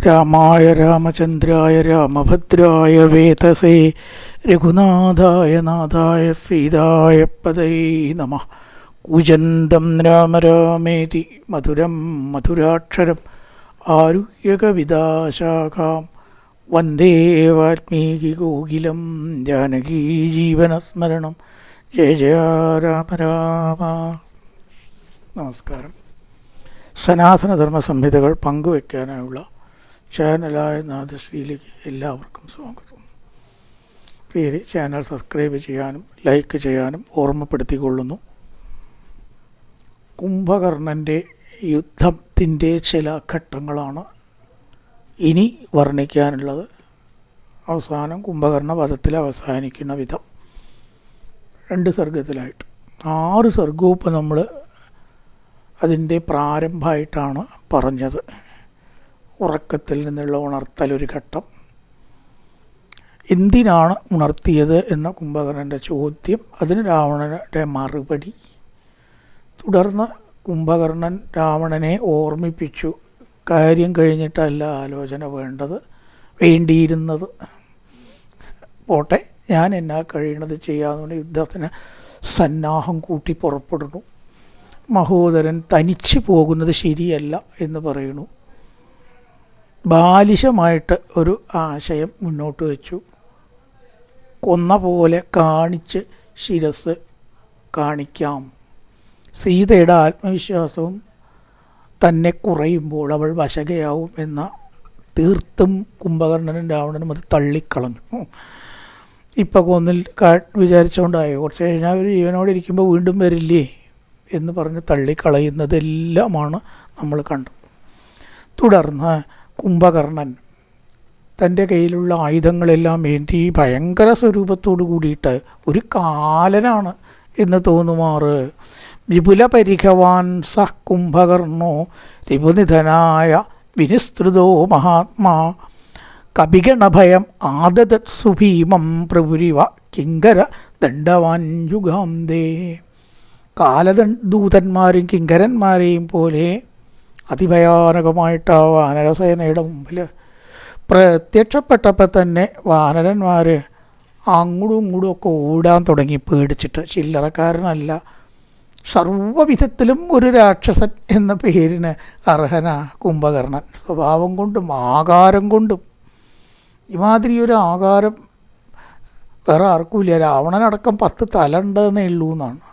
രാമായ രാമചന്ദ്രായ രാമഭദ്രായ വേതസേ രഘുനാഥായ നാഥായ സീതായ പദൈ നമ. കുജന്തം രാമ രാമേതി മധുരം മധുരാക്ഷരം ആരുഹ്യകവിതാശാഖാം വന്ദേ വാൽമീകി ഗോകിലം ജാനകീ ജീവനസ്മരണം. ജയ ജയ രാമ രാമ. നമസ്കാരം. സനാതനധർമ്മ സംഹിതകൾ പങ്കുവയ്ക്കാനായുള്ള ചാനലായ നാദശ്രീയിലേക്ക് എല്ലാവർക്കും സ്വാഗതം. പേര് ചാനൽ സബ്സ്ക്രൈബ് ചെയ്യാനും ലൈക്ക് ചെയ്യാനും ഓർമ്മപ്പെടുത്തിക്കൊള്ളുന്നു. കുംഭകർണന്റെ യുദ്ധത്തിന്റെ ചില ഘട്ടങ്ങളാണ് ഇനി വർണിക്കാനുള്ളത്. അവസാനം കുംഭകർണ വധത്തിൽ അവസാനിക്കുന്ന വിധം. രണ്ട് സർഗത്തിലായിട്ട്. ആറ് സർഗവും നമ്മൾ അതിന്റെ പ്രാരംഭമായിട്ടാണ് പറഞ്ഞത്. ഉറക്കത്തിൽ നിന്നുള്ള ഉണർത്തൽ ഒരു ഘട്ടം. എന്തിനാണ് ഉണർത്തിയത് എന്ന കുംഭകർണന്റെ ചോദ്യം. അതിന് രാവണന്റെ മറുപടി. തുടർന്ന് കുംഭകർണൻ രാവണനെ ഓർമ്മിപ്പിച്ചു. കാര്യം കഴിഞ്ഞിട്ടല്ല ആലോചന വേണ്ടത്. വേണ്ടിയിരുന്നത്. പോട്ടെ ഞാൻ എന്നാ കഴിയണത് ചെയ്യാമെന്നുകൊണ്ട് യുദ്ധത്തിന് സന്നാഹം കൂട്ടി പുറപ്പെടുന്നു. മഹോദരൻ തനിച്ച് പോകുന്നത് ശരിയല്ല എന്ന് പറയുന്നു. ബാലിശമായിട്ട് ഒരു ആശയം മുന്നോട്ട് വെച്ചു. കൊന്ന പോലെ കാണിച്ച് ശിരസ് കാണിക്കാം. സീതയുടെ ആത്മവിശ്വാസവും തന്നെ കുറയുമ്പോൾ അവൾ വശകയാവും എന്ന തീർത്തും കുംഭകർണനും രാവണനും അത് തള്ളിക്കളഞ്ഞു. ഇപ്പം കൊന്നിൽ കാ വിചാരിച്ചുകൊണ്ടായോ കുറച്ച് കഴിഞ്ഞാൽ അവർ ജീവനോടെ ഇരിക്കുമ്പോൾ വീണ്ടും വരില്ലേ എന്ന് പറഞ്ഞ് തള്ളിക്കളയുന്നതെല്ലാമാണ് നമ്മൾ കണ്ടു തുടർന്ന് കുംഭകർണൻ. തന്റെ കയ്യിലുള്ള ആയുധങ്ങളെല്ലാം ഏന്തി ഭയങ്കര സ്വരൂപത്തോടു കൂടിയിട്ട് ഒരു കാലനാണ് എന്ന് തോന്നുമാറ്. വിപുല പരിഖവാൻ സ കുംഭകർണോ രിപുനിധനായ വിനിസ്തൃതോ മഹാത്മാ. കപിഗണഭയം ആദത് സുഭീമം പ്രഭുരിവ കിങ്കര ദണ്ഡവാൻ യുഗാന്തേ. കാലദൂതന്മാരും കിങ്കരന്മാരെയും പോലെ അതിഭയാനകമായിട്ട് ആ വാനരസേനയുടെ മുമ്പിൽ പ്രത്യക്ഷപ്പെട്ടപ്പോൾ തന്നെ വാനരന്മാർ അങ്ങോട്ടും ഇങ്ങോട്ടും ഒക്കെ ഓടാൻ തുടങ്ങി പേടിച്ചിട്ട്. ചില്ലറക്കാരനല്ല സർവവിധത്തിലും ഒരു രാക്ഷസൻ എന്ന പേരിന് അർഹന കുംഭകർണൻ. സ്വഭാവം കൊണ്ടും ആകാരം കൊണ്ടും. ഇമാതിരി ഒരു ആകാരം വേറെ ആർക്കുമില്ല. രാവണനടക്കം പത്ത് തല ഉണ്ടെന്നേ ഉള്ളൂ എന്നാണ്.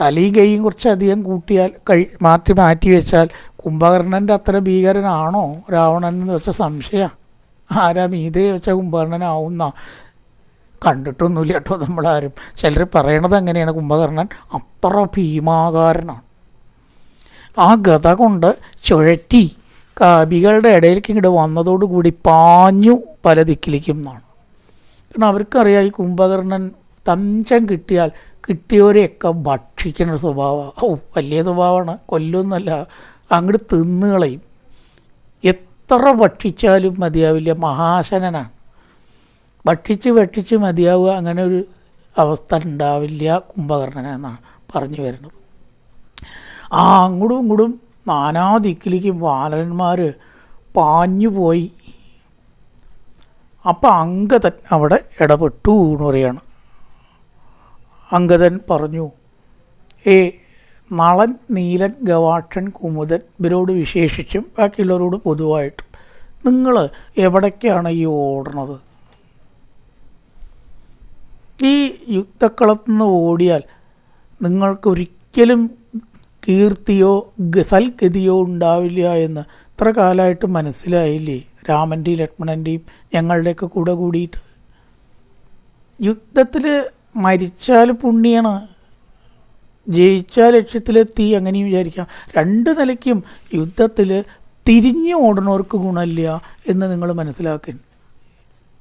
തലയും കൈയും കുറച്ചധികം കൂട്ടിയാൽ കഴി മാറ്റി മാറ്റി വെച്ചാൽ കുംഭകർണന്റെ അത്ര ഭീകരനാണോ രാവണൻ എന്ന് വെച്ച സംശയം? ആരാ മീതെ വെച്ച കുംഭകർണനാവുന്ന? കണ്ടിട്ടൊന്നുമില്ല കേട്ടോ നമ്മളാരും. ചിലർ പറയണത് അങ്ങനെയാണ്. കുംഭകർണൻ അത്ര ഭീമാകാരനാണ്. ആ ഗത കൊണ്ട് ചുഴറ്റി കാബികളുടെ ഇടയിലേക്ക് ഇങ്ങോട്ട് വന്നതോടുകൂടി പാഞ്ഞു പല ദിക്കിലേക്കും എന്നാണ് കാരണം അവർക്കറിയാം ഈ കുംഭകർണൻ തഞ്ചം കിട്ടിയാൽ കിട്ടിയവരെയൊക്കെ ഭക്ഷിക്കുന്ന സ്വഭാവമാണ് വലിയ സ്വഭാവമാണ്. കൊല്ലൊന്നുമല്ല അങ്ങോട്ട് തിന്നുകളയും എത്ര ഭക്ഷിച്ചാലും മതിയാവില്ല. മഹാശനനാണ്. ഭക്ഷിച്ച് ഭക്ഷിച്ച് മതിയാവുക അങ്ങനെ ഒരു അവസ്ഥ ഉണ്ടാവില്ല. കുംഭകർണന എന്നാണ് പറഞ്ഞു വരുന്നത്. ആ അങ്ങോട്ടും ഇങ്ങോട്ടും നാനാ ദിക്കിലേക്കും വാനരന്മാർ പാഞ്ഞുപോയി അപ്പം അങ്കതൻ അവിടെ ഇടപെട്ടു എന്ന് പറയാണ്. അങ്കദൻ പറഞ്ഞു ഏ നളൻ നീലൻ ഗവാക്ഷൻ കുമുദൻ ഇവരോട് വിശേഷിച്ചും ബാക്കിയുള്ളവരോട് പൊതുവായിട്ടും നിങ്ങൾ എവിടേക്കാണ് ഈ ഓടണത്? ഈ യുദ്ധക്കളത്തു നിന്ന് ഓടിയാൽ നിങ്ങൾക്കൊരിക്കലും കീർത്തിയോ സൽഗതിയോ ഉണ്ടാവില്ല എന്ന് ഇത്ര കാലമായിട്ട് മനസ്സിലായില്ലേ? രാമന്റെയും ലക്ഷ്മണന്റെയും ഞങ്ങളുടെയൊക്കെ കൂടെ കൂടിയിട്ട്. യുദ്ധത്തിൽ മരിച്ചാൽ പുണ്യാണ് ജയിച്ചാൽ ലക്ഷ്യത്തിലെത്തി അങ്ങനെയും വിചാരിക്കാം. രണ്ട് നിലയ്ക്കും യുദ്ധത്തിൽ തിരിഞ്ഞു ഓടുന്നവർക്ക് ഗുണമില്ല എന്ന് നിങ്ങൾ മനസ്സിലാക്കുന്നു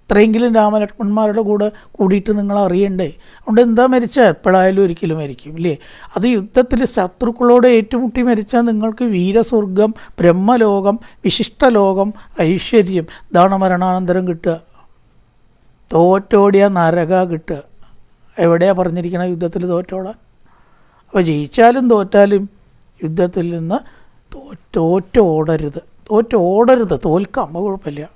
ഇത്രയെങ്കിലും രാമലക്ഷ്മണന്മാരുടെ കൂടെ കൂടിയിട്ട് നിങ്ങൾ അറിയണ്ടേ? അതുകൊണ്ട് എന്താ മരിച്ചാൽ എപ്പോഴായാലും ഒരിക്കലും മരിക്കും ഇല്ലേ? അത് യുദ്ധത്തിൽ ശത്രുക്കളോട് ഏറ്റുമുട്ടി മരിച്ചാൽ നിങ്ങൾക്ക് വീരസ്വർഗം ബ്രഹ്മലോകം വിശിഷ്ടലോകം ഐശ്വര്യം ഇതാണ് മരണാനന്തരം കിട്ടുക. തോറ്റോടിയ നരക കിട്ടുക. എവിടെയാണ് പറഞ്ഞിരിക്കണം യുദ്ധത്തിൽ തോറ്റോടാൻ അപ്പോൾ ജയിച്ചാലും തോറ്റാലും യുദ്ധത്തിൽ നിന്ന് തോറ്റോറ്റ തോറ്റോടരുത് തോറ്റ ഓടരുത്. തോൽക്കാം. കുഴപ്പമില്ല.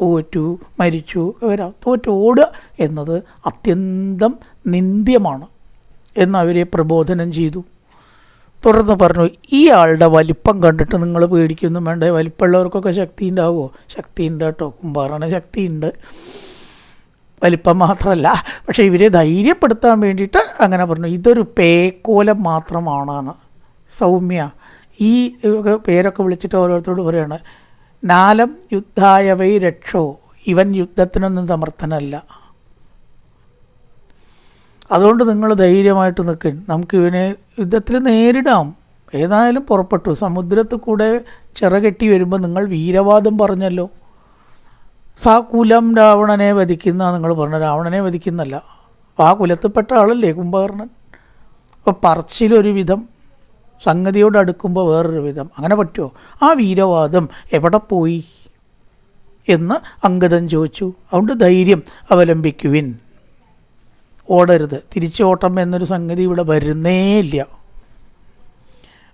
തോറ്റു മരിച്ചു വരാം. തോറ്റോടുക എന്നത് അത്യന്തം നിന്ദ്യമാണ് എന്നവരെ പ്രബോധനം ചെയ്തു. തുടർന്ന് പറഞ്ഞു ഈ ആളുടെ വലിപ്പം കണ്ടിട്ട് നിങ്ങൾ പേടിക്കൊന്നും വേണ്ട. വലിപ്പമുള്ളവർക്കൊക്കെ ശക്തി ഉണ്ടാവുമോ? ശക്തി ഉണ്ട് കേട്ടോ. കുമ്പാറാണ് ശക്തിയുണ്ട് വലിപ്പം മാത്രമല്ല പക്ഷേ ഇവരെ ധൈര്യപ്പെടുത്താൻ വേണ്ടിയിട്ട് അങ്ങനെ പറഞ്ഞു. ഇതൊരു പേക്കോലം മാത്രമാണ് സൗമ്യ ഈ പേരൊക്കെ വിളിച്ചിട്ട് ഓരോരുത്തരോട് പറയാണ് നാലം യുദ്ധായവൈ രക്ഷോ ഇവൻ യുദ്ധത്തിനൊന്നും സമർത്ഥനല്ല. അതുകൊണ്ട് നിങ്ങൾ ധൈര്യമായിട്ട് നിൽക്കും നമുക്ക് ഇവനെ യുദ്ധത്തിൽ നേരിടാം. ഏതായാലും പുറപ്പെട്ടു. സമുദ്രത്തിൽ കൂടെ ചിറകെട്ടി വരുമ്പോൾ നിങ്ങൾ വീരവാദം പറഞ്ഞല്ലോ. സാ കുലം രാവണനെ വധിക്കുന്ന നിങ്ങൾ പറഞ്ഞു രാവണനെ വധിക്കുന്നല്ല. ആ കുലത്തിൽപ്പെട്ട ആളല്ലേ കുംഭകർണൻ? അപ്പോൾ പറച്ചിലൊരു വിധം സംഗതിയോട് അടുക്കുമ്പോൾ വേറൊരു വിധം. അങ്ങനെ പറ്റുമോ ആ വീരവാദം എവിടെ പോയി? എന്ന് അങ്കദൻ ചോദിച്ചു. അതുകൊണ്ട് ധൈര്യം അവലംബിക്കുവിൻ. ഓടരുത്. തിരിച്ചോട്ടം എന്നൊരു സംഗതി ഇവിടെ വരുന്നേ ഇല്ല.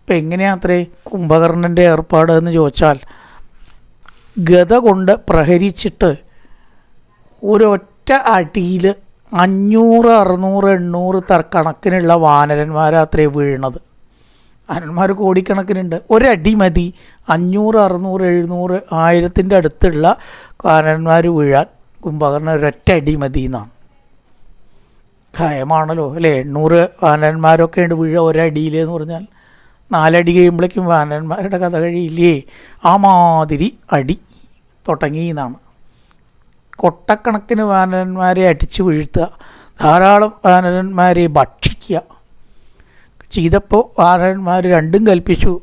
അപ്പം എങ്ങനെയാത്രേ കുംഭകർണന്റെ ഏർപ്പാട് എന്ന് ചോദിച്ചാൽ ഗത കൊണ്ട് പ്രഹരിച്ചിട്ട് ഒരൊറ്റ അടിയിൽ അഞ്ഞൂറ് അറുന്നൂറ് എണ്ണൂറ് തർ കണക്കിനുള്ള വാനരന്മാരാത്രേ വീണത്. വാനന്മാർ കോടിക്കണക്കിനുണ്ട്. ഒരടി മതി. അഞ്ഞൂറ് അറുന്നൂറ് എഴുന്നൂറ് ആയിരത്തിന്റെ അടുത്തുള്ള വാനന്മാർ വീഴാൻ കുംഭകർണ ഒരൊറ്റ അടി മതി എന്നാണ്. ഖയമാണല്ലോ അല്ലേ? എണ്ണൂറ് വാനരന്മാരൊക്കെ ഉണ്ട് വീഴ ഒരടിയിലെന്ന് പറഞ്ഞാൽ. നാലടി കഴിയുമ്പോഴേക്കും വാനന്മാരുടെ കഥ കഴിയില്ലേ? ആ മാതിരി അടി തുടങ്ങി എന്നാണ്. കൊട്ടക്കണക്കിന് വാനരന്മാരെ അടിച്ചു വീഴ്ത്തുക ധാരാളം വാനരന്മാരെ ഭക്ഷിക്കുക. ചെയ്തപ്പോൾ വാനരന്മാർ രണ്ടും കൽപ്പിച്ചു.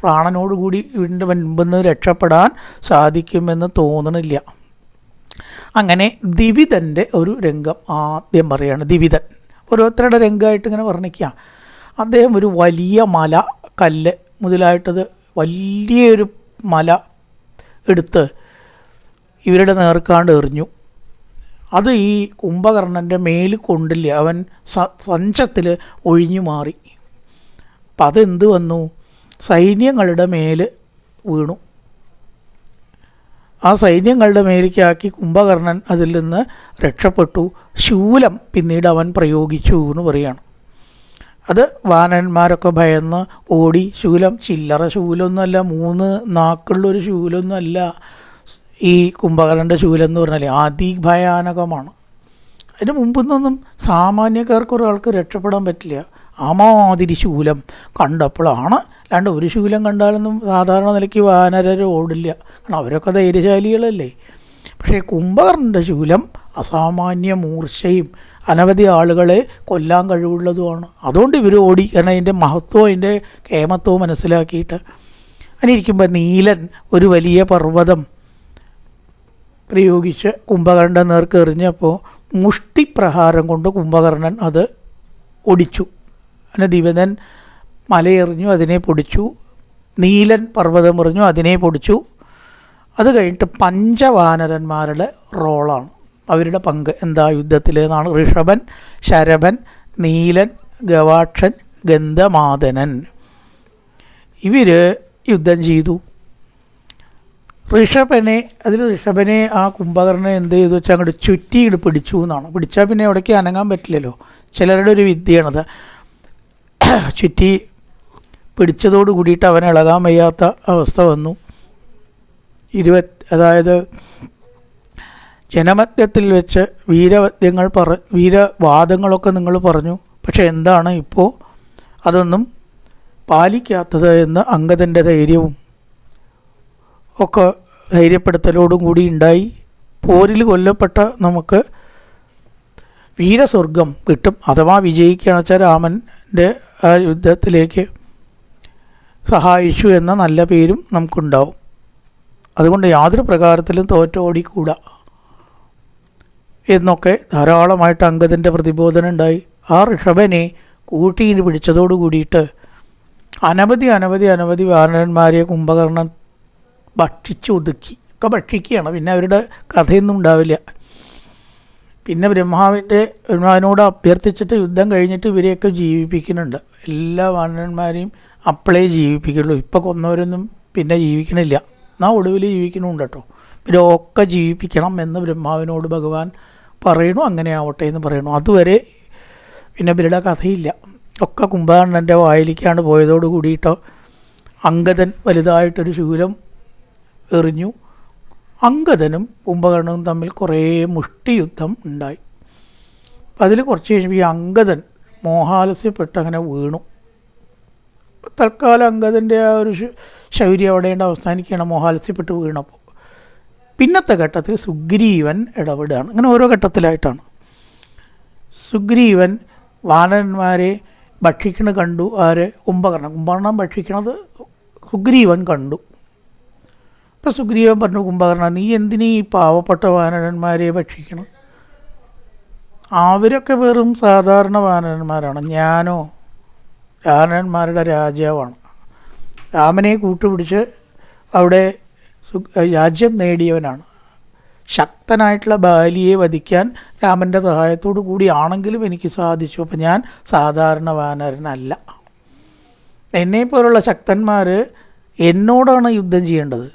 പ്രാണനോടുകൂടി വീടിന്റെ മുൻപിൽ നിന്ന് രക്ഷപ്പെടാൻ സാധിക്കുമെന്ന് തോന്നണില്ല. അങ്ങനെ ദിവിതന്റെ ഒരു രംഗം ആദ്യം പറയുകയാണ് ദിവിതൻ ഓരോരുത്തരുടെ രംഗമായിട്ട് ഇങ്ങനെ വർണിക്കുക. അദ്ദേഹം ഒരു വലിയ മല കല്ല് മുതലായിട്ടത് വലിയൊരു മല എടുത്ത് ഇവരുടെ നേർക്കാണ്ട് എറിഞ്ഞു. അത് ഈ കുംഭകർണന്റെ മേൽ കൊണ്ടില്ല അവൻ സഞ്ചത്തിൽ ഒഴിഞ്ഞു മാറി. അപ്പം അതെന്ത് വന്നു? സൈന്യങ്ങളുടെ മേൽ വീണു. ആ സൈന്യങ്ങളുടെ മേലേക്കാക്കി കുംഭകർണൻ അതിൽ നിന്ന് രക്ഷപ്പെട്ടു. ശൂലം പിന്നീട് അവൻ പ്രയോഗിച്ചു എന്ന് പറയാണ്. അത് വാനന്മാരൊക്കെ ഭയന്ന് ഓടി. ശൂലം ചില്ലറ ശൂലമൊന്നുമല്ല മൂന്ന് നാക്കുള്ളൊരു ശൂലമൊന്നുമല്ല ഈ കുംഭകർണന്റെ ശൂലം എന്ന് പറഞ്ഞാൽ അതിഭയാനകമാണ്. അതിന് മുമ്പൊന്നും സാമാന്യക്കാർക്ക് ഒരാൾക്ക് രക്ഷപ്പെടാൻ പറ്റില്ല. അമാതിരി ശൂലം കണ്ടപ്പോഴാണ് അല്ലാണ്ട് ഒരു ശൂലം കണ്ടാലൊന്നും സാധാരണ നിലയ്ക്ക് വാനരർ ഓടില്ല കാരണം അവരൊക്കെ ധൈര്യശാലികളല്ലേ. പക്ഷേ കുംഭകർണന്റെ ശൂലം അസാമാന്യ മൂർച്ചയും അനവധി ആളുകളെ കൊല്ലാൻ കഴിവുള്ളതുമാണ്. അതുകൊണ്ട് ഇവർ ഓടി കാരണം അതിന്റെ മഹത്വവും അതിന്റെ കേമത്വവും മനസ്സിലാക്കിയിട്ട്. അങ്ങനെ ഇരിക്കുമ്പോൾ നീലൻ ഒരു വലിയ പർവതം പ്രയോഗിച്ച് കുംഭകർണന്റെ നേർക്ക് എറിഞ്ഞപ്പോൾ മുഷ്ടിപ്രഹാരം കൊണ്ട് കുംഭകർണൻ അത് ഒടിച്ചു. അങ്ങനെ ദിവനൻ മലയെറിഞ്ഞു അതിനെ പൊടിച്ചു. നീലൻ പർവതം എറിഞ്ഞു അതിനെ പൊടിച്ചു. അത് കഴിഞ്ഞിട്ട് പഞ്ചവാനരന്മാരുടെ റോളാണ്. അവരുടെ പങ്ക് എന്താ യുദ്ധത്തിൽ എന്നാണ് ഋഷഭൻ ശരഭൻ നീലൻ ഗവാക്ഷൻ ഗന്ധമാദനൻ. ഇവർ യുദ്ധം ചെയ്തു. ഋഷഭനെ അതിൽ ഋഷഭനെ ആ കുംഭകർണനെ എന്ത് ചെയ്തു വെച്ചാൽ അങ്ങോട്ട് ചുറ്റി ഇങ്ങോട്ട് പിടിച്ചു എന്നാണ്. പിടിച്ചാൽ പിന്നെ എവിടേക്ക് അനങ്ങാൻ പറ്റില്ലല്ലോ. ചിലരുടെ ഒരു വിദ്യയാണത്. ചുറ്റി പിടിച്ചതോട് കൂടിയിട്ട് അവൻ ഇളകാൻ വയ്യാത്ത അവസ്ഥ വന്നു. ഇരുപത് അതായത് ജനമധ്യത്തിൽ വെച്ച് വീരവദ്യങ്ങൾ പറ വീരവാദങ്ങളൊക്കെ നിങ്ങൾ പറഞ്ഞു. പക്ഷെ എന്താണ് ഇപ്പോൾ അതൊന്നും പാലിക്കാത്തത് എന്ന് അംഗതന്റെ ധൈര്യവും ഒക്കെ ധൈര്യപ്പെടുത്തലോടും കൂടി ഉണ്ടായി. പോരിൽ കൊല്ലപ്പെട്ട നമുക്ക് വീരസ്വർഗം കിട്ടും. അഥവാ വിജയിക്കുകയാണെന്ന് വെച്ചാൽ രാമന്റെ ആ യുദ്ധത്തിലേക്ക് സഹായിച്ചു എന്ന നല്ല പേരും നമുക്കുണ്ടാവും. അതുകൊണ്ട് യാതൊരു പ്രകാരത്തിലും തോറ്റോടിക്കൂടാ. എന്നൊക്കെ ധാരാളമായിട്ട് അംഗത്തിന്റെ പ്രതിബോധനം ഉണ്ടായി. ആ ഋഷഭനെ കൂട്ടിയിന് പിടിച്ചതോട് കൂടിയിട്ട് അനവധി അനവധി അനവധി വാനരന്മാരെ കുംഭകർണൻ ഭക്ഷിച്ചു ഒതുക്കി. ഒക്കെ ഭക്ഷിക്കുകയാണ്. പിന്നെ അവരുടെ കഥയൊന്നും ഉണ്ടാവില്ല. പിന്നെ ബ്രഹ്മാവിന്റെ ബ്രഹ്മാവിനോട് അഭ്യർത്ഥിച്ചിട്ട് യുദ്ധം കഴിഞ്ഞിട്ട് ഇവരെയൊക്കെ ജീവിപ്പിക്കുന്നുണ്ട്. എല്ലാ വാനരന്മാരെയും അപ്പളേ ജീവിപ്പിക്കുള്ളൂ. ഇപ്പോൾ കൊന്നവരൊന്നും പിന്നെ ജീവിക്കണില്ല. എന്നാൽ ഒടുവിൽ ജീവിക്കണമുണ്ട് കേട്ടോ. ഇവരൊക്കെ ജീവിപ്പിക്കണം എന്ന് ബ്രഹ്മാവിനോട് ഭഗവാൻ പറയണു അങ്ങനെ ആവട്ടെ എന്ന് പറയണു. അതുവരെ പിന്നെ ഇവരുടെ കഥയില്ല. ഒക്കെ കുംഭകർണന്റെ വായിലേക്കാണ് പോയതോട് കൂടിയിട്ടോ അങ്കദൻ വലുതായിട്ടൊരു ശൂലം എറിഞ്ഞു. അങ്കദനും കുംഭകർണനും തമ്മിൽ കുറേ മുഷ്ടിയുദ്ധം ഉണ്ടായി. അപ്പം അതിൽ കുറച്ച് കഴിഞ്ഞപ്പോൾ ഈ അങ്കദൻ മോഹാലസ്യപ്പെട്ട് അങ്ങനെ വീണു. തൽക്കാലം അങ്കദന്റെ ആ ഒരു ശൗര്യം അവിടെയുണ്ട് അവസാനിക്കുകയാണ് മോഹാലസ്യപ്പെട്ട് വീണപ്പോൾ പിന്നത്തെ ഘട്ടത്തിൽ സുഗ്രീവൻ ഇടപെടുകയാണ്. അങ്ങനെ ഓരോ ഘട്ടത്തിലായിട്ടാണ്. സുഗ്രീവൻ വാനന്മാരെ ഭക്ഷിക്കണ കണ്ടു ആര് കുംഭകർണം. കുംഭകർണം ഭക്ഷിക്കണത് സുഗ്രീവൻ കണ്ടു. അപ്പം സുഗ്രീവൻ പറഞ്ഞു കുംഭകർണ നീ എന്തിനീ ഈ പാവപ്പെട്ട വാനരന്മാരെ ഭക്ഷിക്കണം? അവരൊക്കെ വെറും സാധാരണ വാനരന്മാരാണ്. ഞാനോ വാനരന്മാരുടെ രാജാവാണ്. രാമനെ കൂട്ടുപിടിച്ച് അവിടെ രാജ്യം നേടിയവനാണ്. ശക്തനായിട്ടുള്ള ബാലിയെ വധിക്കാൻ രാമന്റെ സഹായത്തോടു കൂടിയാണെങ്കിലും എനിക്ക് സാധിച്ചു. അപ്പം ഞാൻ സാധാരണ വാനരനല്ല. എന്നെപ്പോലുള്ള ശക്തന്മാർ എന്നോടാണ് യുദ്ധം ചെയ്യേണ്ടത്.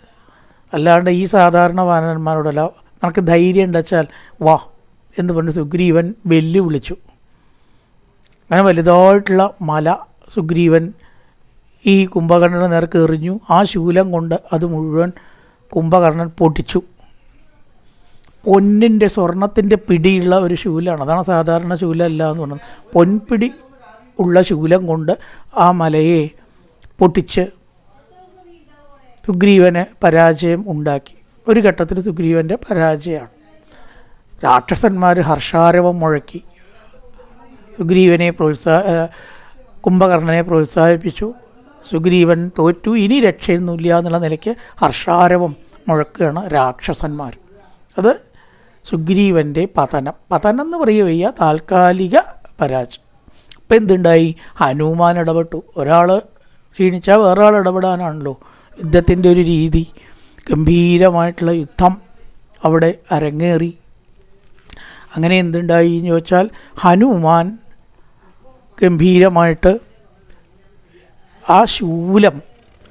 അല്ലാണ്ട് ഈ സാധാരണ വാനരന്മാരോടല്ല. നമുക്ക് ധൈര്യം ഉണ്ടെച്ചാൽ വാ എന്ന് പറഞ്ഞ് സുഗ്രീവൻ വെല്ലുവിളിച്ചു. അങ്ങനെ വലുതായിട്ടുള്ള മല സുഗ്രീവൻ ഈ കുംഭകർണന് നേർക്ക് എറിഞ്ഞു. ആ ശൂലം കൊണ്ട് അത് മുഴുവൻ കുംഭകർണൻ പൊട്ടിച്ചു. പൊന്നിന്റെ സ്വർണത്തിന്റെ പിടിയുള്ള ഒരു ശൂലാണ്. അതാണ് സാധാരണ ശൂലമല്ല എന്ന് പറഞ്ഞത്. പൊൻപിടി ഉള്ള ശൂലം കൊണ്ട് ആ മലയെ പൊട്ടിച്ച് സുഗ്രീവന് പരാജയം ഉണ്ടാക്കി. ഒരു ഘട്ടത്തിൽ സുഗ്രീവന്റെ പരാജയമാണ്. രാക്ഷസന്മാർ ഹർഷാരവം മുഴക്കി. സുഗ്രീവനെ പ്രോത്സാഹ കുംഭകർണനെ പ്രോത്സാഹിപ്പിച്ചു. സുഗ്രീവൻ തോറ്റു ഇനി രക്ഷയൊന്നുമില്ല എന്നുള്ള നിലയ്ക്ക് ഹർഷാരവം മുഴക്കുകയാണ് രാക്ഷസന്മാർ. അത് സുഗ്രീവന്റെ പതനം. പതനം എന്ന് പറയുക വയ്യ താൽക്കാലിക പരാജയം. ഇപ്പം എന്തുണ്ടായി? ഹനുമാൻ ഇടപെട്ടു. ഒരാൾ ക്ഷീണിച്ചാൽ വേറെ ഇടപെടാനാണല്ലോ യുദ്ധത്തിന്റെ ഒരു രീതി. ഗംഭീരമായിട്ടുള്ള യുദ്ധം അവിടെ അരങ്ങേറി. അങ്ങനെ എന്തുണ്ടായി എന്ന് ചോദിച്ചാൽ ഹനുമാൻ ഗംഭീരമായിട്ട് ആ ശൂലം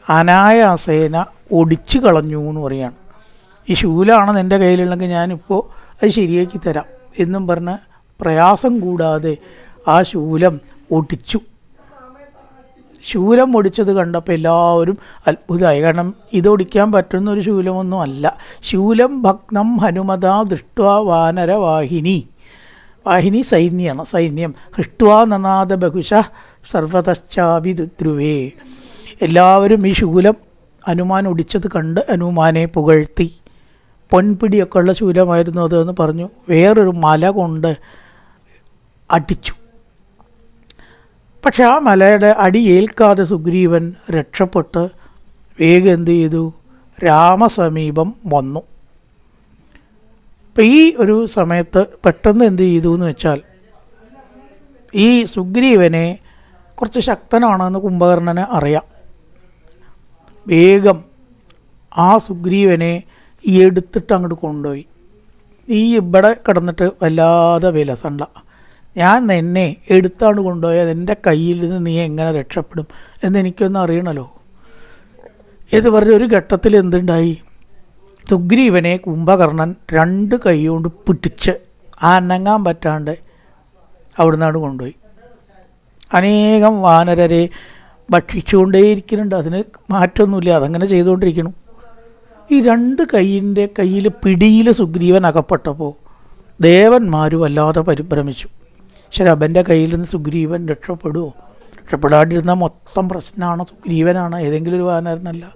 അനായാസേന ഒടിച്ചു കളഞ്ഞു എന്ന് പറയാണ്. ഈ ശൂലമാണ് എന്റെ കയ്യിലുണ്ടെങ്കിൽ ഞാനിപ്പോൾ അത് ശരിയാക്കി തരാം എന്നും പറഞ്ഞ് പ്രയാസം കൂടാതെ ആ ശൂലം ഒടിച്ചു. ശൂലം ഒടിച്ചത് കണ്ടപ്പോൾ എല്ലാവരും അത്ഭുതമായി. കാരണം ഇതൊടിക്കാൻ പറ്റുന്ന ഒരു ശൂലമൊന്നും അല്ല. ശൂലം ഭഗ്നം ഹനുമത ദൃഷ്ട വാനരവാഹിനി. വാഹിനി സൈന്യമാണ് സൈന്യം. ഹൃഷ്ട്വാ നനാദ ബഹുശ സർവതശ്ചാപി ധ്രുവേ എല്ലാവരും ഈ ശൂലം ഹനുമാൻ ഒടിച്ചത് കണ്ട് ഹനുമാനെ പുകഴ്ത്തി. പൊൻപിടിയൊക്കെ ഉള്ള ശൂലമായിരുന്നു അതെന്ന് പറഞ്ഞു. വേറൊരു മല കൊണ്ട് അടിച്ചു. പക്ഷെ ആ മലയുടെ അടി ഏൽക്കാതെ സുഗ്രീവൻ രക്ഷപ്പെട്ട് വേഗം എന്ത് ചെയ്തു? രാമസമീപം വന്നു. അപ്പം ഈ ഒരു സമയത്ത് പെട്ടെന്ന് എന്ത് ചെയ്തു എന്ന് വെച്ചാൽ ഈ സുഗ്രീവനെ കുറച്ച് ശക്തനാണെന്ന് കുംഭകർണന് അറിയാം. വേഗം ആ സുഗ്രീവനെ ഈ എടുത്തിട്ട് അങ്ങോട്ട് കൊണ്ടുപോയി. നീ ഇവിടെ കിടന്നിട്ട് വല്ലാതെ വിലസണ്ട ഞാൻ നിന്നെ എടുത്താണ് കൊണ്ടുപോയത് എന്റെ കയ്യിൽ നിന്ന് നീ എങ്ങനെ രക്ഷപ്പെടും എന്ന് എനിക്കൊന്നും അറിയണമല്ലോ ഇത് പറഞ്ഞ ഒരു ഘട്ടത്തിൽ എന്തുണ്ടായി? സുഗ്രീവനെ കുംഭകർണൻ രണ്ട് കൈ കൊണ്ട് പിടിച്ച് അനങ്ങാൻ പറ്റാണ്ട് അവിടുന്നാണ് കൊണ്ടുപോയി. അനേകം വാനരരെ ഭക്ഷിച്ചുകൊണ്ടേയിരിക്കുന്നുണ്ട്. അതിന് മാറ്റമൊന്നുമില്ല. അതങ്ങനെ ചെയ്തുകൊണ്ടിരിക്കണം ഈ രണ്ട് കൈയിന്റെ കയ്യിൽ പിടിയിൽ സുഗ്രീവൻ അകപ്പെട്ടപ്പോൾ ദേവന്മാരും വല്ലാതെ പരിഭ്രമിച്ചു. ശരഭന്റെ കയ്യിൽ നിന്ന് സുഗ്രീവൻ രക്ഷപ്പെടുമോ രക്ഷപ്പെടാണ്ടിരുന്ന മൊത്തം പ്രശ്നമാണ് സുഗ്രീവനാണ്. ഏതെങ്കിലും ഒരു വാനരനല്ല.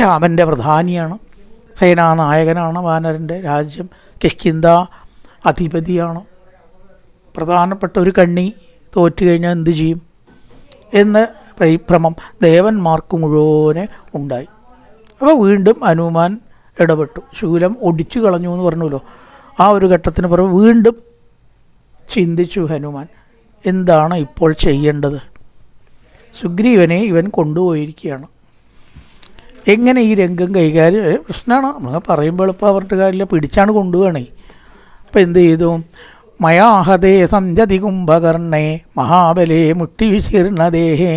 രാമന്റെ പ്രധാനിയാണ്. സേനാനായകനാണ് വാനരന്റെ രാജ്യം. കിഷ്കിന്ത അധിപതിയാണ്. പ്രധാനപ്പെട്ട ഒരു കണ്ണി തോറ്റു കഴിഞ്ഞാൽ എന്ത് ചെയ്യും? എന്ന് പരിഭ്രമം ദേവന്മാർക്ക് മുഴുവനെ ഉണ്ടായി. അപ്പോൾ വീണ്ടും ഹനുമാൻ ഇടപെട്ടു. ശൂലം ഒടിച്ചു കളഞ്ഞു എന്ന് പറഞ്ഞല്ലോ ആ ഒരു ഘട്ടത്തിന് പുറമെ വീണ്ടും ചിന്തിച്ചു ഹനുമാൻ എന്താണ് ഇപ്പോൾ ചെയ്യേണ്ടത്? സുഗ്രീവനെ ഇവൻ കൊണ്ടുപോയിരിക്കുകയാണ്. എങ്ങനെ ഈ രംഗം കൈകാര്യം പ്രശ്നമാണ്. നമ്മൾ പറയുമ്പോൾ എളുപ്പം അവരുടെ കാര്യമില്ല പിടിച്ചാണ് കൊണ്ടുപോകണേ അപ്പോൾ എന്ത് ചെയ്തു? മയാഹതേ സഞ്ജതി കുംഭകർണേ മഹാബലേ മുട്ടി വിശീർണദേഹേ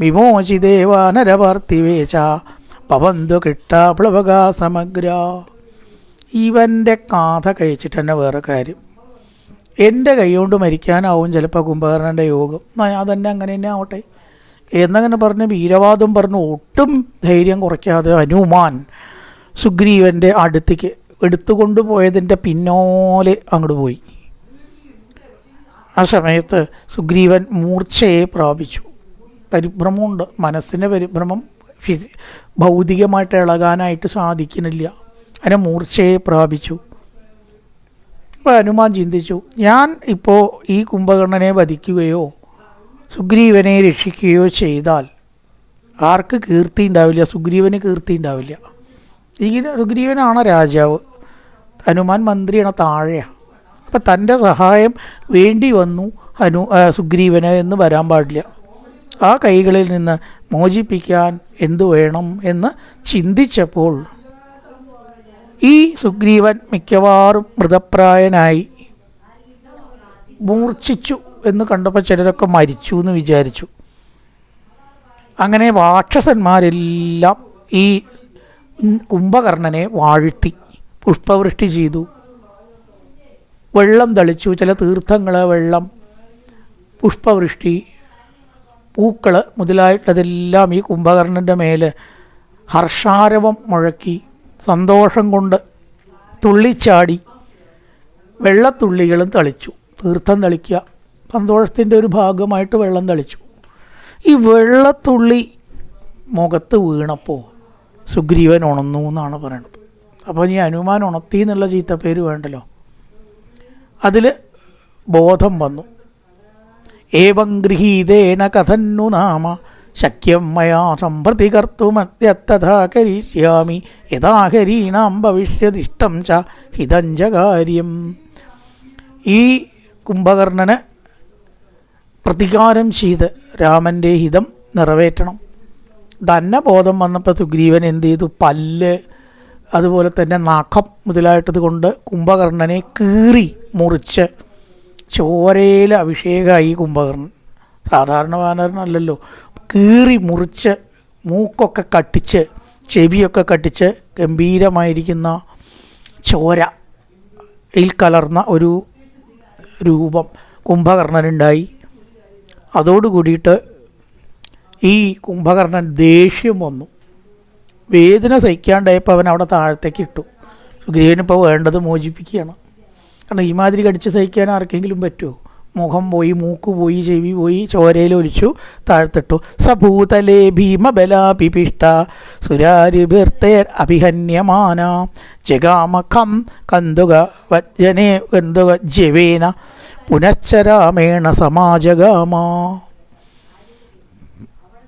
വിമോചിതേ വാനരപാർത്ഥിവേശ പവന്തു കിട്ടാപ്ലവക സമഗ്ര ഇവന്റെ കാഥ കഴിച്ചിട്ട് തന്നെ വേറെ കാര്യം. എന്റെ കൈ കൊണ്ട് മരിക്കാനാവും ചിലപ്പോൾ കുംഭകർണന്റെ യോഗം. അതെന്നെ അങ്ങനെ തന്നെ ആവട്ടെ. എന്നങ്ങനെ പറഞ്ഞ് വീരവാദം പറഞ്ഞു ഒട്ടും ധൈര്യം കുറയ്ക്കാതെ ഹനുമാൻ സുഗ്രീവന്റെ അടുത്തേക്ക് എടുത്തുകൊണ്ട് പോയതിന്റെ പിന്നോലെ അങ്ങോട്ട് പോയി. ആ സമയത്ത് സുഗ്രീവൻ മൂർച്ചയെ പ്രാപിച്ചു. പരിഭ്രമമുണ്ട്. മനസ്സിന്റെ പരിഭ്രമം ഫിസി ഭൗതികമായിട്ട് ഇളകാനായിട്ട് സാധിക്കുന്നില്ല. അതിനെ മൂർച്ചയെ പ്രാപിച്ചു. അപ്പോൾ ഹനുമാൻ ചിന്തിച്ചു ഞാൻ ഇപ്പോൾ ഈ കുംഭകർണനെ വധിക്കുകയോ സുഗ്രീവനെ രക്ഷിക്കുകയോ ചെയ്താൽ ആർക്ക് കീർത്തി ഉണ്ടാവില്ല? സുഗ്രീവന് കീർത്തി ഉണ്ടാവില്ല. ഈ സുഗ്രീവനാണ് രാജാവ്. ഹനുമാൻ മന്ത്രിയാണ് താഴെയാണ്. അപ്പം തന്റെ സഹായം വേണ്ടി വന്നു ഹനു സുഗ്രീവന് എന്ന് വരാൻ പാടില്ല. ആ കൈകളിൽ നിന്ന് മോചിപ്പിക്കാൻ എന്തു വേണം എന്ന് ചിന്തിച്ചപ്പോൾ ഈ സുഗ്രീവൻ മിക്കവാറും മൃതപ്രായനായി മൂർച്ഛിച്ചു എന്ന് കണ്ടപ്പോൾ ചിലരൊക്കെ മരിച്ചു എന്ന് വിചാരിച്ചു. അങ്ങനെ രാക്ഷസന്മാരെല്ലാം ഈ കുംഭകർണനെ വാഴ്ത്തി പുഷ്പവൃഷ്ടി ചെയ്തു. വെള്ളം തളിച്ചു ചില തീർത്ഥങ്ങൾ വെള്ളം പുഷ്പവൃഷ്ടി പൂക്കൾ മുതലായിട്ടതെല്ലാം ഈ കുംഭകർണന്റെ മേലെ ഹർഷാരവം മുഴക്കി സന്തോഷം കൊണ്ട് തുള്ളിച്ചാടി വെള്ളത്തുള്ളികളും തളിച്ചു. തീർത്ഥം തളിക്കുക സന്തോഷത്തിന്റെ ഒരു ഭാഗമായിട്ട് വെള്ളം തളിച്ചു. ഈ വെള്ളത്തുള്ളി മുഖത്ത് വീണപ്പോൾ സുഗ്രീവൻ ഉണന്നു എന്നാണ് പറയണത്. അപ്പോൾ ഈ ഹനുമാൻ ഉണത്തി എന്നുള്ള ചീത്തപ്പേര് വേണ്ടല്ലോ? അതിൽ ബോധം വന്നു. ഏവം ഗൃഹീതേന കഥന്നു നാമ. ശക്യം മയാ സമ്പ്രതി കർത്തുമത്യത്തഥാ കരിഷ്യാമി. യഥാഹരീണാം ഭവിഷ്യതിഷ്ടം ച ഹിതം ച കാര്യം. ഈ കുംഭകർണന് പ്രതികാരം ചെയ്ത് രാമന്റെ ഹിതം നിറവേറ്റണം. തന്നെ ബോധം വന്നപ്പോൾ സുഗ്രീവൻ എന്ത് ചെയ്തു? പല്ല് അതുപോലെ തന്നെ നഖം മുതലായിട്ടത് കൊണ്ട് കുംഭകർണനെ കീറി മുറിച്ച് ചോരയിൽ അഭിഷേകമായി കുംഭകർണൻ. സാധാരണ വാനരനല്ലല്ലോ കീറി മുറിച്ച് മൂക്കൊക്കെ കട്ടിച്ച് ചെവിയൊക്കെ കട്ടിച്ച് ഗംഭീരമായിരിക്കുന്ന ചോര ഇൽ കലർന്ന ഒരു രൂപം കുംഭകർണനുണ്ടായി. അതോടുകൂടിയിട്ട് ഈ കുംഭകർണൻ ദേഷ്യം വന്നു. വേദന സഹിക്കാണ്ടായപ്പോൾ അവൻ അവിടെ താഴത്തേക്ക് ഇട്ടു. സുഗ്രീവനിപ്പോൾ വേണ്ടത് മോചിപ്പിക്കുകയാണ്. കാരണം ഈ മാതിരി കടിച്ച് സഹിക്കാൻ ആർക്കെങ്കിലും പറ്റുമോ മുഖം പോയി മൂക്ക് പോയി ചെവി പോയി ചോരയിൽ ഒലിച്ചു താഴ്ത്തിട്ടു. സഭൂതലേ ഭീമബലാപിപിഷ്ട സുരാരിഭിർത്തേർ അഭിഹന്യമാന ജഗാമഖം കന്തുക വജ്ജനേ കന്തുക ജവേന പുനശ്ചരാമേണ സമാജഗാമ.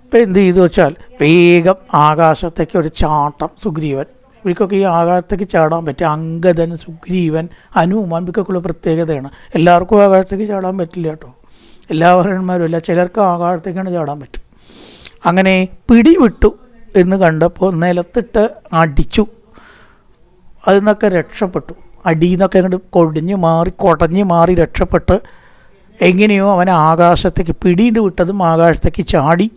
ഇപ്പം എന്ത് ചെയ്തു വെച്ചാൽ വേഗം ആകാശത്തേക്ക് ഒരു ചാട്ടം സുഗ്രീവൻ. ഇവർക്കൊക്കെ ഈ ആകാശത്തേക്ക് ചാടാൻ പറ്റും അങ്കദൻ സുഗ്രീവൻ ഹനുമാൻ ഇവർക്കൊക്കെയുള്ള പ്രത്യേകതയാണ്. എല്ലാവർക്കും ആകാശത്തേക്ക് ചാടാൻ പറ്റില്ല കേട്ടോ. എല്ലാ വരന്മാരും അല്ല ചിലർക്ക് ആകാശത്തേക്കാണ് ചാടാൻ പറ്റും. അങ്ങനെ പിടിവിട്ടു എന്ന് കണ്ടപ്പോൾ നിലത്തിട്ട് അടിച്ചു. അതിൽ നിന്നൊക്കെ രക്ഷപ്പെട്ടു. അടിയിൽ നിന്നൊക്കെ അങ്ങോട്ട് കൊടിഞ്ഞ് മാറി കുടഞ്ഞ് മാറി രക്ഷപ്പെട്ട് എങ്ങനെയോ അവൻ ആകാശത്തേക്ക് പിടിയിട്ട് വിട്ടതും ആകാശത്തേക്ക് ചാടി.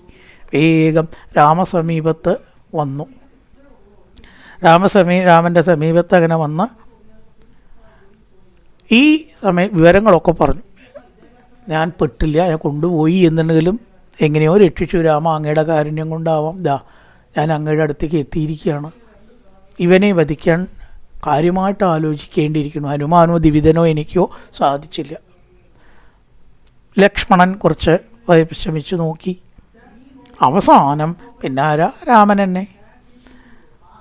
വേഗം രാമസമീപത്ത് വന്നു. രാമസമീ രാമന്റെ സമീപത്ത് അങ്ങനെ വന്ന് ഈ സമയ വിവരങ്ങളൊക്കെ പറഞ്ഞു. ഞാൻ പെട്ടില്ല ഞാൻ കൊണ്ടുപോയി എന്നുണ്ടെങ്കിലും എങ്ങനെയോ രക്ഷിച്ചു. രാമ അങ്ങയുടെ കാരുണ്യം കൊണ്ടാവാം. ദാ ഞാൻ അങ്ങയുടെ അടുത്തേക്ക് എത്തിയിരിക്കുകയാണ്. ഇവനെ വധിക്കാൻ കാര്യമായിട്ട് ആലോചിക്കേണ്ടിയിരിക്കുന്നു. ഹനുമാനോ ദിവിതനോ എനിക്കോ സാധിച്ചില്ല. ലക്ഷ്മണൻ കുറച്ച് ശ്രമിച്ചു നോക്കി. അവസാനം പിന്നെ ആരാ? രാമൻ തന്നെ.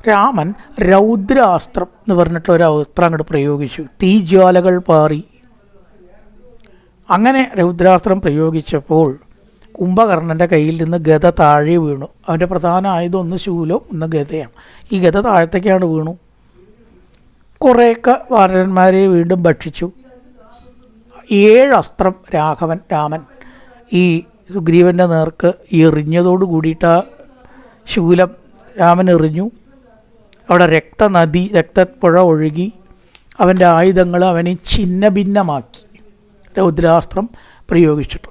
രാമൻ രൗദ്രാസ്ത്രം എന്ന് പറഞ്ഞിട്ടുള്ള ഒരു അസ്ത്രം അങ്ങോട്ട് പ്രയോഗിച്ചു. തീജ്വാലകൾ പാറി. അങ്ങനെ രൗദ്രാസ്ത്രം പ്രയോഗിച്ചപ്പോൾ കുംഭകർണന്റെ കയ്യിൽ നിന്ന് ഗത താഴെ വീണു. അവന്റെ പ്രധാന ആയുധം ഒന്ന് ശൂലം ഒന്ന് ഗതയാണ് ഈ ഗത താഴത്തേക്കാണ് വീണു. കുറേയൊക്കെ വാരന്മാരെ വീണ്ടും ഭക്ഷിച്ചു. ഏഴ് അസ്ത്രം രാഘവൻ രാമൻ ഈ സുഗ്രീവന്റെ നേർക്ക് എറിഞ്ഞതോട് കൂടിയിട്ട് ആ ശൂലം രാമൻ എറിഞ്ഞു. അവിടെ രക്തനദി രക്തപ്പുഴ ഒഴുകി അവന്റെ ആയുധങ്ങൾ അവനെ ഛിന്ന ഭിന്നമാക്കി രൗദ്രാസ്ത്രം പ്രയോഗിച്ചിട്ട്.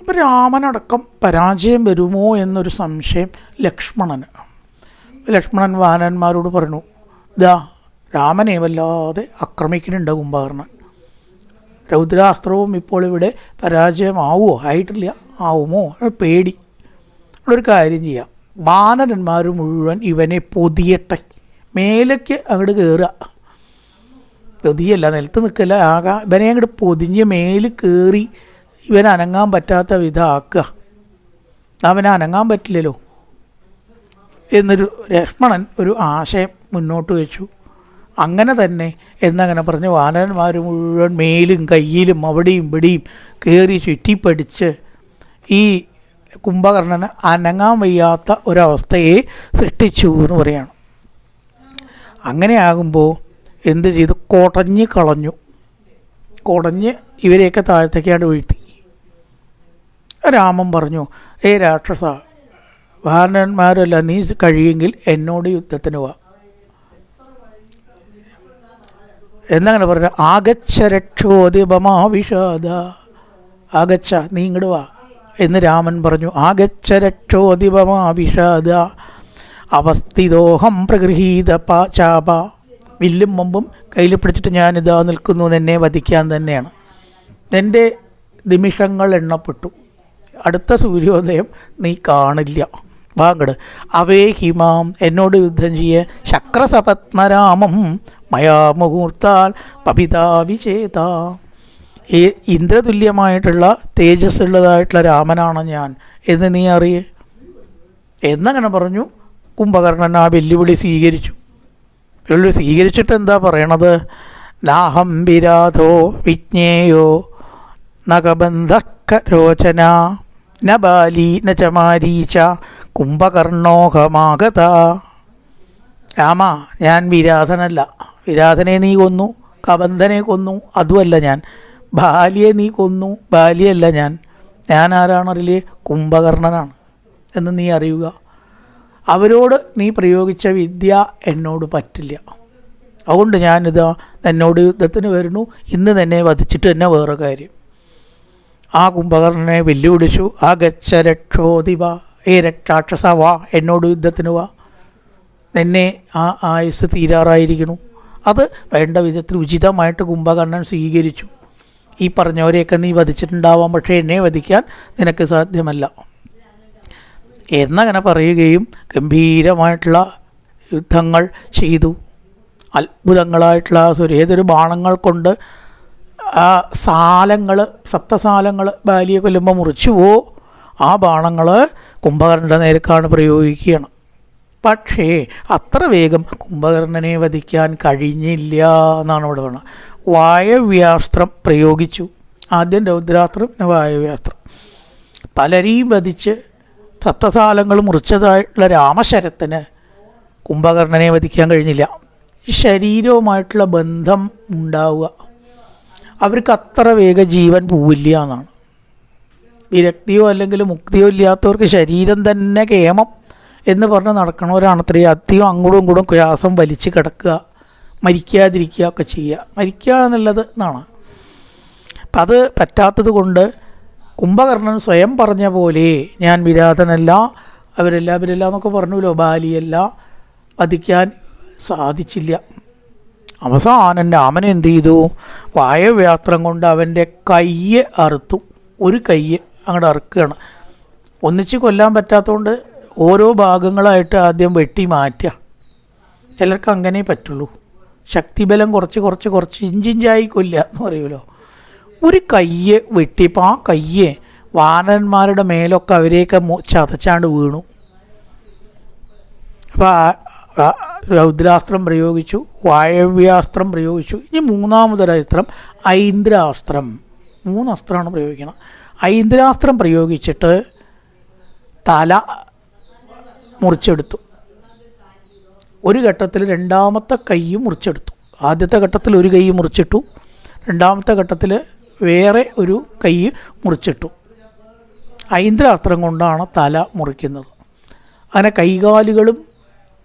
അപ്പം രാമനടക്കം പരാജയം വരുമോ എന്നൊരു സംശയം ലക്ഷ്മണന്. ലക്ഷ്മണൻ വാനന്മാരോട് പറഞ്ഞു ദാ രാമനെ വല്ലാതെ ആക്രമിക്കുന്നുണ്ട് കുംഭകർണൻ രൗദ്രാസ്ത്രവും ഇപ്പോൾ ഇവിടെ പരാജയമാവുമോ? ആയിട്ടില്ല. ആവുമോ? പേടി. ഒരു കാര്യം ചെയ്യാം. വാനരന്മാർ മുഴുവൻ ഇവനെ പൊതിയട്ടെ. മേലേക്ക് അങ്ങോട്ട് കയറുക പൊതിയല്ല നിലത്ത് നിൽക്കില്ല. ആകാ ഇവനെ അങ്ങോട്ട് പൊതിഞ്ഞ് മേൽ കയറി ഇവൻ അനങ്ങാൻ പറ്റാത്ത വിധം ആക്കുക അവനെ അനങ്ങാൻ പറ്റില്ലല്ലോ. എന്നൊരു ലക്ഷ്മണൻ ഒരു ആശയം മുന്നോട്ട് വെച്ചു. അങ്ങനെ തന്നെ എന്നങ്ങനെ പറഞ്ഞ് വാനരന്മാർ മുഴുവൻ മേലും കയ്യിലും അവിടെയും ഇവിടെയും കയറി ചുറ്റിപ്പടിച്ച് ഈ കുംഭകർണന് അനങ്ങാൻ വയ്യാത്ത ഒരവസ്ഥയെ സൃഷ്ടിച്ചു എന്ന് പറയാണ്. അങ്ങനെയാകുമ്പോൾ എന്ത് ചെയ്തു? കുടഞ്ഞ് കളഞ്ഞു. കുടഞ്ഞ് ഇവരെയൊക്കെ താഴത്തേക്കാണ്ട് വീഴ്ത്തി. രാമൻ പറഞ്ഞു ഏ രാക്ഷസ വാനന്മാരല്ല നീ കഴിയുമെങ്കിൽ എന്നോട് യുദ്ധത്തിന് വാ. എന്നങ്ങനെ പറഞ്ഞു ആഗച്ഛ രക്ഷോദിപമാവിഷാദ ആഗച്ഛ നീ ഇങ്ങോട്ട് വാ. എന്ന് രാമൻ പറഞ്ഞു ആഗച്ഛ രക്ഷോദിപമാവിഷാദ അവസ്ഥിതോഹം പ്രഗൃഹീത പാചാപ വില്ലും മുമ്പും കയ്യിൽ പിടിച്ചിട്ട് ഞാൻ ഇതാ നിൽക്കുന്നു എന്നെ വധിക്കാൻ തന്നെയാണ്. എന്റെ നിമിഷങ്ങൾ എണ്ണപ്പെട്ടു. അടുത്ത സൂര്യോദയം നീ കാണില്ല. വാങ്ങട് അവേ ഹിമാം എന്നോട് യുദ്ധം ചെയ്യേ. ശക്രസപത്മരാമം മയാ മുഹൂർത്താൽ പപിതാവിചേത ഈ ഇന്ദ്രതുല്യമായിട്ടുള്ള തേജസ്സുള്ളതായിട്ടുള്ള രാമനാണ് ഞാൻ. എന്ന് നീ അറിയേ. എന്നങ്ങനെ പറഞ്ഞു. കുംഭകർണൻ ആ വെല്ലുവിളി സ്വീകരിച്ചു. വെല്ലുവിളി സ്വീകരിച്ചിട്ട് എന്താ പറയണത്? നാഹം വിരാധോ വിജ്ഞേയോ നഗബന്ധക്കരോചന ന ബാലി ന ചമാരീച്ച കുംഭകർണോഹമാകത രാമ ഞാൻ വിരാധനല്ല. വിരാധനെ നീ കൊന്നു കബന്ധനെ കൊന്നു അതുമല്ല ഞാൻ. ബാലിയെ നീ കൊന്നു ബാലിയല്ല ഞാൻ. ഞാൻ ആരാണറിയില്ലേ കുംഭകർണനാണ് എന്ന് നീ അറിയുക. അവരോട് നീ പ്രയോഗിച്ച വിദ്യ എന്നോട് പറ്റില്ല. അതുകൊണ്ട് ഞാനിതാ എന്നോട് യുദ്ധത്തിന് വരുന്നു ഇന്ന് തന്നെ വധിച്ചിട്ട് തന്നെ വേറെ കാര്യം. ആ കുംഭകർണനെ വെല്ലുവിളിച്ചു ആ ഗച്ഛ രക്ഷോദിവ ഏ രക്ഷാക്ഷസ വാ എന്നോട് യുദ്ധത്തിന് വാ. നിന്നെ ആ ആയുസ് തീരാറായിരിക്കണു അത് വേണ്ട വിധത്തിൽ ഉചിതമായിട്ട് കുംഭകർണൻ സ്വീകരിച്ചു. ഈ പറഞ്ഞവരെയൊക്കെ നീ വധിച്ചിട്ടുണ്ടാവാം പക്ഷേ എന്നെ വധിക്കാൻ നിനക്ക് സാധ്യമല്ല. എന്നങ്ങനെ പറയുകയും ഗംഭീരമായിട്ടുള്ള യുദ്ധങ്ങൾ ചെയ്തു. അത്ഭുതങ്ങളായിട്ടുള്ള ഏതൊരു ബാണങ്ങൾ കൊണ്ട് ആ സാലങ്ങൾ സപ്തസാലങ്ങൾ ബാലിയെ കൊല്ലുമ്പോൾ മുറിച്ചുവോ ആ ബാണങ്ങൾ കുംഭകർണന്റെ നേരക്കാണ് പ്രയോഗിക്കുകയാണ്. പക്ഷേ അത്ര വേഗം കുംഭകർണനെ വധിക്കാൻ കഴിഞ്ഞില്ല എന്നാണ് ഇവിടെ പറഞ്ഞത്. വായവ്യാസ്ത്രം പ്രയോഗിച്ചു. ആദ്യം രൗദ്രാസ്ത്രം പിന്നെ വായവ്യാസ്ത്രം. പലരെയും വധിച്ച് സപ്തസാലങ്ങൾ മുറിച്ചതായിട്ടുള്ള രാമശരത്തിന് കുംഭകർണനെ വധിക്കാൻ കഴിഞ്ഞില്ല. ഈ ശരീരവുമായിട്ടുള്ള ബന്ധം ഉണ്ടാവുക. അവർക്ക് അത്ര വേഗ ജീവൻ പോവില്ല എന്നാണ്. വിരക്തിയോ അല്ലെങ്കിൽ മുക്തിയോ ഇല്ലാത്തവർക്ക് ശരീരം തന്നെ കേമം എന്ന് പറഞ്ഞ് നടക്കണവരാണ് അത്രയും അധികം അങ്ങോട്ടും ഇങ്ങോട്ടും പ്രയാസം വലിച്ച് കിടക്കുക മരിക്കാതിരിക്കുക ഒക്കെ ചെയ്യുക. മരിക്കുക എന്നുള്ളത് എന്നാണ് അപ്പം അത് പറ്റാത്തത് കൊണ്ട് കുംഭകർണൻ സ്വയം പറഞ്ഞ പോലെ ഞാൻ വിരാതനല്ല അവരെല്ലാം അവരെല്ലാം എന്നൊക്കെ പറഞ്ഞല്ലോ ബാലിയല്ല വധിക്കാൻ സാധിച്ചില്ല. അവസാനം രാമൻ എന്ത് ചെയ്തു? വായവ്യാത്രം കൊണ്ട് അവന്റെ കയ്യെ അറുത്തു. ഒരു കയ്യെ അങ്ങോട്ട് അറുക്കുകയാണ്. ഒന്നിച്ച് കൊല്ലാൻ പറ്റാത്തതുകൊണ്ട് ഓരോ ഭാഗങ്ങളായിട്ട് ആദ്യം വെട്ടി മാറ്റുക. ചിലർക്ക് അങ്ങനെ പറ്റുള്ളൂ. ശക്തിബലം കുറച്ച് കുറച്ച് കുറച്ച് ഇഞ്ചിഞ്ചായി കൊല്ലുക എന്ന് പറയുമല്ലോ. ഒരു കയ്യെ വെട്ടിയപ്പോൾ ആ കയ്യെ വാനന്മാരുടെ മേലൊക്കെ അവരെയൊക്കെ ചതച്ചാണ്ട് വീണു. അപ്പോൾ രൗദ്രാസ്ത്രം പ്രയോഗിച്ചു വായവ്യാസ്ത്രം പ്രയോഗിച്ചു. ഇനി മൂന്നാമതൊരസ്ത്രം ഐന്ദ്രാസ്ത്രം. മൂന്ന് അസ്ത്രമാണ് പ്രയോഗിക്കണം ഐന്ദ്രാസ്ത്രം പ്രയോഗിച്ചിട്ട് തല മുറിച്ചെടുത്തു. ഒരു ഘട്ടത്തിൽ രണ്ടാമത്തെ കൈയും മുറിച്ചെടുത്തു. ആദ്യത്തെ ഘട്ടത്തിൽ ഒരു കൈ മുറിച്ചിട്ടു. രണ്ടാമത്തെ ഘട്ടത്തിൽ വേറെ ഒരു കൈ മുറിച്ചിട്ടു. ഐന്ദ്രാസ്ത്രം കൊണ്ടാണ് തല മുറിക്കുന്നത്. അങ്ങനെ കൈകാലുകളും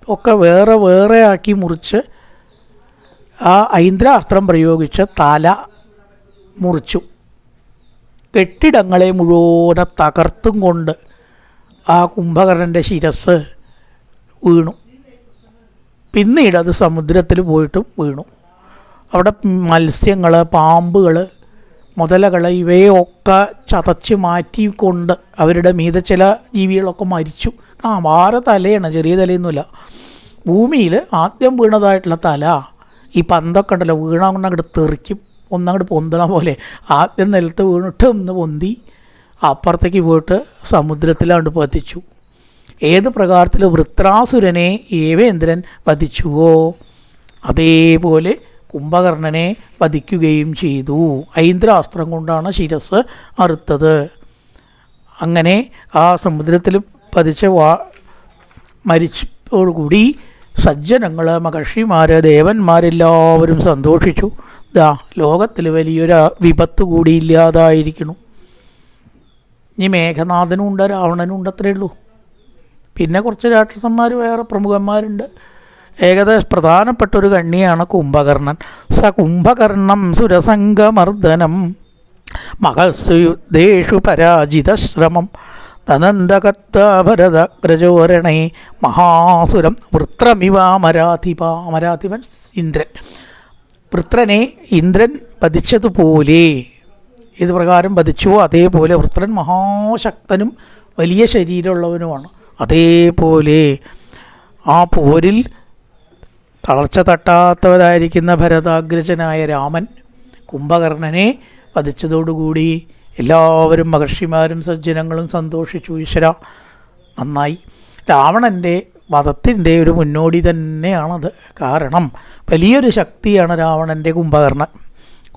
ഒക്കെ വേറെ വേറെ ആക്കി മുറിച്ച് ആ ഐന്ദ്രാസ്ത്രം പ്രയോഗിച്ച് തല മുറിച്ചു. കെട്ടിടങ്ങളെ മുഴുവനെ തകർത്തും കൊണ്ട് ആ കുംഭകർണന്റെ ശിരസ് വീണു. പിന്നീട് അത് സമുദ്രത്തിൽ പോയിട്ടും വീണു. അവിടെ മത്സ്യങ്ങൾ പാമ്പുകൾ മുതലകൾ ഇവയൊക്കെ ചതച്ച് മാറ്റിക്കൊണ്ട് അവരുടെ മീതെ ചില ജീവികളൊക്കെ മരിച്ചു. ആ വാര തലയാണ് ചെറിയ തലയൊന്നുമില്ല. ഭൂമിയിൽ ആദ്യം വീണതായിട്ടുള്ള തല ഈ പന്തൊക്കെ ഉണ്ടല്ലോ വീണ കൊണ്ട് അങ്ങോട്ട് തെറിക്കും ഒന്നങ്ങോട്ട് പൊന്തണ പോലെ ആദ്യം നിലത്ത് വീണിട്ട് ഒന്ന് പൊന്തി അപ്പുറത്തേക്ക് പോയിട്ട് സമുദ്രത്തിലാണ്ട് പതിച്ചു. ഏത് പ്രകാരത്തിൽ വൃത്രാസുരനെ ഏവേന്ദ്രൻ വധിച്ചുവോ അതേപോലെ കുംഭകർണനെ വധിക്കുകയും ചെയ്തു. ഐന്ദ്രാസ്ത്രം കൊണ്ടാണ് ശിരസ് അറുത്തത്. അങ്ങനെ ആ സമുദ്രത്തിൽ പതിച്ച വാ മരിച്ചതോടുകൂടി സജ്ജനങ്ങൾ മഹർഷിമാർ ദേവന്മാരെല്ലാവരും സന്തോഷിച്ചു. ദാ ലോകത്തിൽ വലിയൊരു വിപത്ത് കൂടി ഇല്ലാതായിരിക്കുന്നു. ഇനി മേഘനാഥനും ഉണ്ട് രാവണനും ഉണ്ട് അത്രയേ ഉള്ളൂ. പിന്നെ കുറച്ച് രാക്ഷസന്മാർ വേറെ പ്രമുഖന്മാരുണ്ട്. ഏകദേശം പ്രധാനപ്പെട്ട ഒരു കണ്ണിയാണ് കുംഭകർണൻ. സ കുംഭകർണം സുരസംഗമർദ്ദനം മഹസ്യുദ്ധേഷു പരാജിതശ്രമം തനന്തകത്ത തനന്തകത്താഭരതഗ്രജോരണേ മഹാസുരം വൃത്രമിവ അമരാധിപ അമരാധിപൻ ഇന്ദ്രൻ. വൃത്രനെ ഇന്ദ്രൻ വധിച്ചതുപോലെ ഇത് പ്രകാരം വധിച്ചുവോ അതേപോലെ വൃത്രൻ മഹാശക്തനും വലിയ ശരീരമുള്ളവനുമാണ്. അതേപോലെ ആ പോരിൽ തളർച്ച തട്ടാത്തവരായിരിക്കുന്ന ഭരതാഗ്രജനായ രാമൻ കുംഭകർണനെ വധിച്ചതോടുകൂടി എല്ലാവരും മഹർഷിമാരും സജ്ജനങ്ങളും സന്തോഷിച്ചു. ഈശ്വര നന്നായി. രാവണന്റെ വധത്തിന്റെ ഒരു മുന്നോടി തന്നെയാണത്. കാരണം വലിയൊരു ശക്തിയാണ് രാവണന്റെ കുംഭകർണൻ.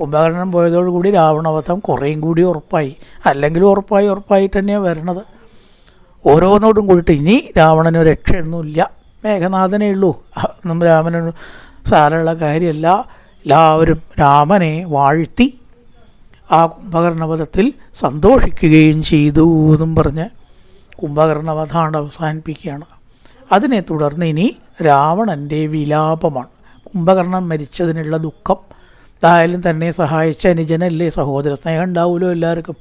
കുംഭകർണൻ പോയതോടുകൂടി രാവണവധം കുറേയും കൂടി ഉറപ്പായി. അല്ലെങ്കിൽ ഉറപ്പായി ഉറപ്പായിട്ട് തന്നെയാണ് വരണത്. ഓരോന്നോടും കൂടിയിട്ട് ഇനി രാവണന് രക്ഷയൊന്നുമില്ല. മേഘനാഥനേ ഉള്ളൂ. രാമന് സാരമുള്ള കാര്യമല്ല. എല്ലാവരും രാമനെ വാഴ്ത്തി ആ കുംഭകർണവധത്തിൽ സന്തോഷിക്കുകയും ചെയ്തു എന്നും പറഞ്ഞ് കുംഭകർണവധാണ് അവസാനിപ്പിക്കുകയാണ്. അതിനെ തുടർന്ന് ഇനി രാവണന്റെ വിലാപമാണ്. കുംഭകർണൻ മരിച്ചതിനുള്ള ദുഃഖം എന്തായാലും തന്നെ സഹായിച്ച അനുജനല്ലേ സഹോദര സ്നേഹം ഉണ്ടാവുമല്ലോ എല്ലാവർക്കും.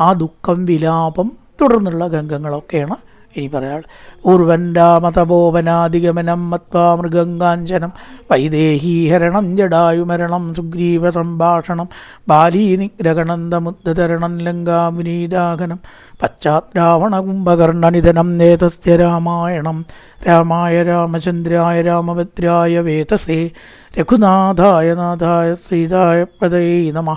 ആ ദുഃഖം വിലാപം തുടർന്നുള്ള ഗംഗങ്ങളൊക്കെയാണ് ഇനി പറയാൾ പൂർവൻ രാമതപോവനാദിഗമനം മത്വാ മൃഗങ്കാഞ്ചനം വൈദേഹീഹരണം ജടായുമരണം സുഗ്രീവ സംഭാഷണം. ബാലീനിഗ്രഹണന്തമുദ്ധതരണം ലങ്കാമുനീദാഹനം പശ്ചാത്രാവണ കുംഭകർണനിധനം നേതസ്യ രാമായണം. രാമായ രാമചന്ദ്രായ രാമഭദ്രായ വേതസേ. രഘുനാഥായ നാഥായ ശ്രീതായ പദയേ നമ.